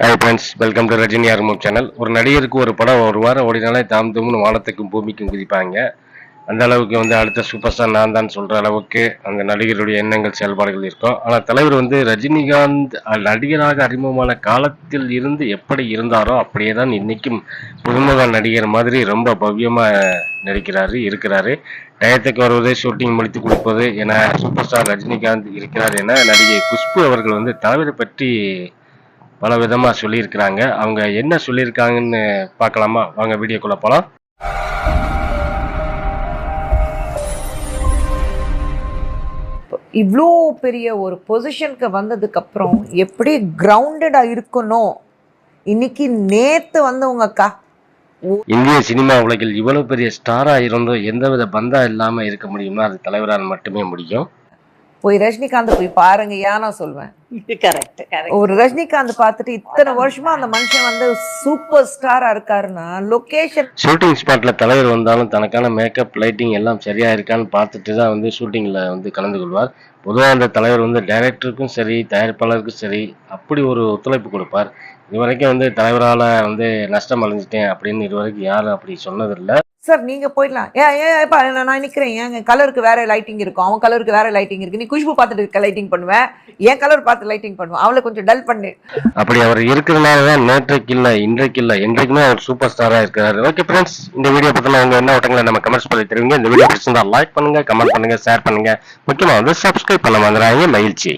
Hi friends welcome to Rajini ஆர்மம் channel ஒரு நடிகருக்கு ஒரு படம் ஒரு வாரம் ஓடினாலே தாம் தும்னு வானத்துக்கும் பூமிக்கும் குதிப்பாங்க. அந்த அளவுக்கு வந்து அடுத்த சூப்பர் ஸ்டார் நான் தான் சொல்கிற அளவுக்கு அந்த நடிகருடைய எண்ணங்கள் செயல்பாடுகள் இருக்கும் ஆனால் தலைவர் வந்து ரஜினிகாந்த் நடிகராக அறிமுகமான காலத்தில் இருந்து எப்படி இருந்தாரோ அப்படியே தான் இன்றைக்கும் புதுமுக நடிகர் மாதிரி ரொம்ப பவ்யமாக நடிக்கிறாரு இருக்கிறாரு. டயத்துக்கு வருவது ஷூட்டிங் முடித்து கொடுப்பது என சூப்பர் ஸ்டார் ரஜினிகாந்த் இருக்கிறார் என நடிகை குஷ்பு அவர்கள் வந்து தலைவரை பற்றி பல விதமா சொல்லியிருக்கிறாங்க. அவங்க என்ன சொல்லியிருக்காங்கன்னு பார்க்கலாமா? வாங்க வீடியோக்குள்ள போலாம். இவ்வளோ பெரிய ஒரு பொசிஷனுக்கு வந்ததுக்கு அப்புறம் எப்படி கிரவுண்டடா இருக்கணும்? இன்னைக்கு நேத்து வந்தவங்க அக்கா இந்திய சினிமா உலகில் இவ்வளவு பெரிய ஸ்டாரா இருந்தும் எந்தவித பந்தா இல்லாம இருக்க முடியுமா அது தலைவரால் மட்டுமே முடியும். போய் ரஜினிகாந்த் போய் பாருங்க ஏன் நான் சொல்வேன். கரெக்ட் கரெக்ட் ஒரு ரஜினிகாந்த் பார்த்துட்டு இத்தனை வருஷமா அந்த மனுஷன் வந்து சூப்பர் ஸ்டாரா இருக்காருன்னா லொகேஷன் ஷூட்டிங் ஸ்பாட்ல தலைவர் வந்தாலும் தனக்கான மேக்கப் லைட்டிங் எல்லாம் சரியா இருக்கான்னு பார்த்துட்டு தான் வந்து ஷூட்டிங்ல வந்து கலந்து கொள்வார். பொதுவாக அந்த தலைவர் வந்து டைரக்டருக்கும் சரி தயாரிப்பாளருக்கும் சரி அப்படி ஒரு ஒத்துழைப்பு கொடுப்பார். இதுவரைக்கும் வந்து தலைவரால் வந்து நஷ்டம் அடைஞ்சிட்டேன் அப்படின்னு இதுவரைக்கும் யாரும் அப்படி சொன்னதில்லை. சார் நீங்கள் போயிடலாம். ஏன் ஏன் ஏப்பா, நான் நான் நிற்கிறேன் ஏன் கலருக்கு வேற லைட்டிங் இருக்கும். அவன் கலருக்கு வேற லைட்டிங் இருக்குது நீ குஷ்பு பார்த்துட்டு லைட்டிங் பண்ணுவேன் என் கலர் பார்த்து லைட்டிங் பண்ணுவேன் அவளை கொஞ்சம் டல் பண்ணு. அப்படி அவர் இருக்கிறனால தான் நேற்றைக்கு இல்லை இன்றைக்கு இல்லை. என்றைக்குமே அவர் சூப்பர் ஸ்டாராக இருக்கிறார். ஓகே ஃப்ரெண்ட்ஸ் இந்த வீடியோ பற்றின உங்க என்ன ஓட்டங்களை நம்ம கமெண்ட்ஸ் பண்ணி தெரிவிங்க. இந்த வீடியோ பிடிச்சிருந்தா லைக் பண்ணுங்க கமெண்ட் பண்ணுங்கள் ஷேர் பண்ணுங்க. முக்கியமாக வந்து சப்ஸ்கிரைப் பண்ண மாதிரி மகிழ்ச்சி.